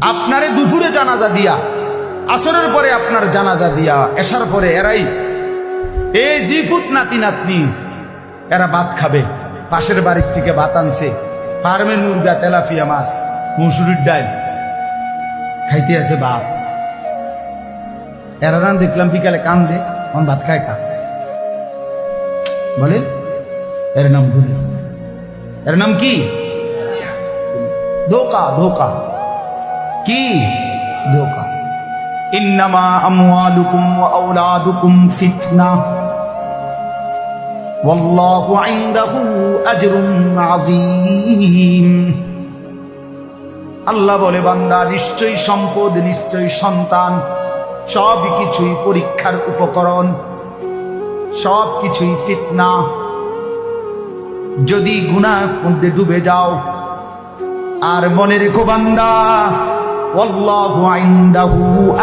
আপনারে দুপুরে জানাজা দিয়া, আসরের পরে আপনার জানাজা দিয়া, এসার পরে এরাই এই জিফুত নাতি নাতনি, এরা ভাত খাবে, পাশের বাড়ির থেকে ভাত আনছে ফার্মের মুরগা তেলাফিয়া মাছ, মুসুরির ডাল, খাইতে আছে ভাত। এরা রান দেখলাম, বিকালে কান্দে আমার ভাত খায় কা? বলে, এর নাম দুনিয়া এর নাম কি? ধোকা ধোকা। কি? ধোকা। ইন্নামা আমওয়ালুকুম ওয়া আওলাদুকুম ফিতনা। ওয়াল্লাহু ইনদাহু আজরুন আযীম। আল্লাহ বলে বান্দা নিশ্চয়ই সম্পদ নিশ্চয়ই সন্তান সব কিছুই পরীক্ষার উপকরণ সব কিছুই ফিতনা। যদি গুনাহ মধ্যে ডুবে যাও আর মনে রেখো বান্দা ওয়াল্লাহু ইনদাহু